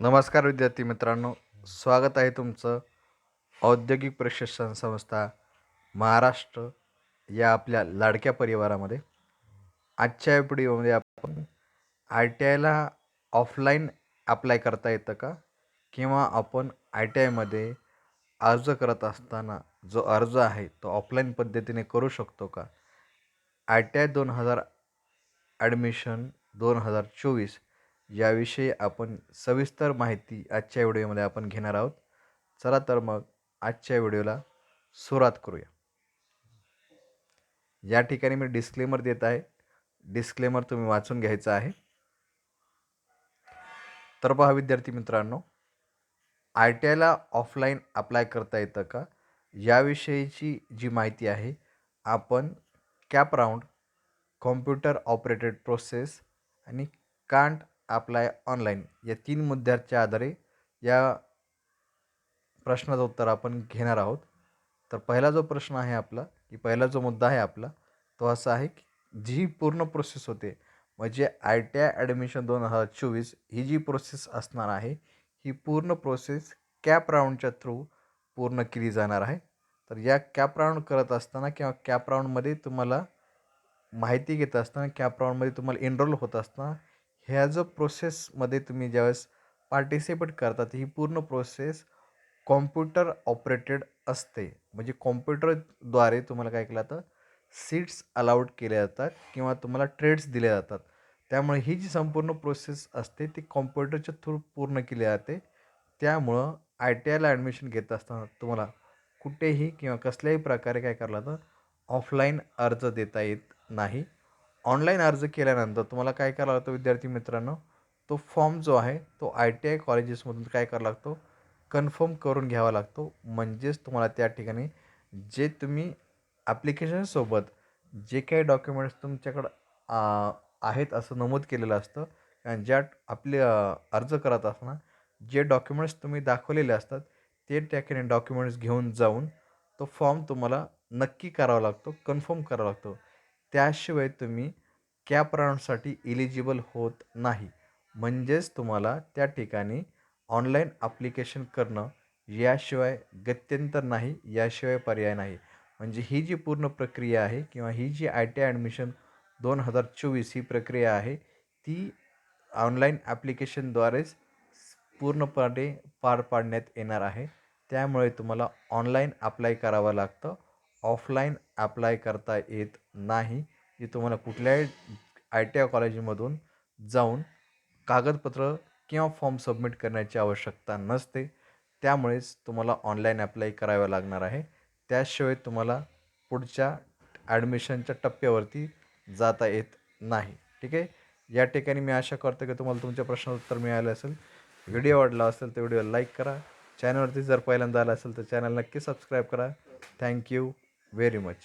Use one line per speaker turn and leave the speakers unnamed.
नमस्कार विद्यार्थी मित्रांनो स्वागत आहे तुमचं औद्योगिक प्रशिक्षण संस्था महाराष्ट्र या आपल्या लाडक्या परिवारामध्ये. आजच्या व्हिडिओमध्ये आपण आय टी आयला ऑफलाईन अप्लाय करता येतं का? किंवा आपण आय टी आयमध्ये अर्ज करत असताना जो अर्ज आहे तो ऑफलाईन पद्धतीने करू शकतो का? आय टी आय दोन हजार ॲडमिशन दोन हजार चोवीस याविषयी आपण सविस्तर माहिती आजच्या व्हिडिओमध्ये आपण घेणार आहोत. चला तर मग आजच्या व्हिडिओला सुरुवात करूया. या ठिकाणी मी डिस्क्लेमर देत आहे. डिस्क्लेमर तुम्ही वाचून घ्यायचं आहे. तर पहा विद्यार्थी मित्रांनो आय टी आयला ऑफलाईन अप्लाय करता येतं का? याविषयीची जी माहिती आहे आपण CAP round computer operated process आणि कांट अप्लाय ऑनलाईन या तीन मुद्द्याच्या आधारे या प्रश्नाचं उत्तर आपण घेणार आहोत. तर पहिला जो प्रश्न आहे आपला की पहिला जो मुद्दा आहे आपला तो असा आहे की जी पूर्ण प्रोसेस होते म्हणजे आय टी आय ॲडमिशन दोन हजार चोवीस ही जी प्रोसेस असणार आहे ही पूर्ण प्रोसेस कॅप राऊंडच्या थ्रू पूर्ण केली जाणार आहे. तर या कॅप राऊंड करत असताना किंवा कॅप राऊंडमध्ये तुम्हाला माहिती घेत असताना कॅप राऊंडमध्ये तुम्हाला एनरोल होत असताना ह्या जो प्रोसेसमध्ये तुम्ही ज्यावेळेस पार्टिसिपेट करतात ही पूर्ण प्रोसेस कॉम्प्युटर ऑपरेटेड असते. म्हणजे कॉम्प्युटरद्वारे तुम्हाला काय केलं जातं? सीट्स अलाउड केल्या जातात किंवा तुम्हाला ट्रेड्स दिले जातात. त्यामुळे ही जी संपूर्ण प्रोसेस असते ती कॉम्प्युटरच्या थ्रू पूर्ण केली जाते. त्यामुळं आय टी आयला ॲडमिशन घेत असताना तुम्हाला कुठेही किंवा कसल्याही प्रकारे काय करायला जातं? ऑफलाईन अर्ज देता येत नाही. ऑनलाईन अर्ज केल्यानंतर तुम्हाला काय करावं लागतं विद्यार्थी मित्रांनो? तो फॉर्म जो आहे तो आय टी आय कॉलेजेसमधून काय करावा लागतो? कन्फर्म करून घ्यावा लागतो. म्हणजेच तुम्हाला त्या ठिकाणी जे तुम्ही ॲप्लिकेशनसोबत जे काही डॉक्युमेंट्स तुमच्याकडं आहेत असं नमूद केलेलं असतं आणि ज्या आपले अर्ज करत असताना जे डॉक्युमेंट्स तुम्ही दाखवलेले असतात ते ठिकाणी डॉक्युमेंट्स घेऊन जाऊन तो फॉर्म तुम्हाला नक्की करावा लागतो कन्फर्म करावा लागतो. त्याशिवाय तुम्ही कॅप राऊंडसाठी इलिजिबल होत नाही. म्हणजेच तुम्हाला त्या ठिकाणी ऑनलाईन ॲप्लिकेशन करणं याशिवाय गत्यंतर नाही याशिवाय पर्याय नाही. म्हणजे ही जी पूर्ण प्रक्रिया आहे किंवा ही जी आय टी आय ॲडमिशन दोन हजार चोवीस ही प्रक्रिया आहे ती ऑनलाईन ॲप्लिकेशनद्वारेच पूर्णपणे पार पाडण्यात येणार आहे. त्यामुळे तुम्हाला ऑनलाईन अप्लाय करावं लागतं. ऑफलाईन अप्लाय करता येत नाही. की तुम्हाला कुठल्याही आय टी आय कॉलेजमधून जाऊन कागदपत्र किंवा फॉर्म सबमिट करण्याची आवश्यकता नसते. त्यामुळेच तुम्हाला ऑनलाईन अप्लाय करावं लागणार आहे. त्याशिवाय तुम्हाला पुढच्या ॲडमिशनच्या टप्प्यावरती जाता येत नाही. ठीक आहे? या ठिकाणी मी आशा करतो की तुम्हाला तुमच्या प्रश्नाचं उत्तर मिळालं असेल. व्हिडिओ आवडला असेल तर व्हिडिओ लाईक करा. चॅनलवरती जर पहिल्यांदा आला असेल तर चॅनल नक्की सबस्क्राईब करा. Thank you very much.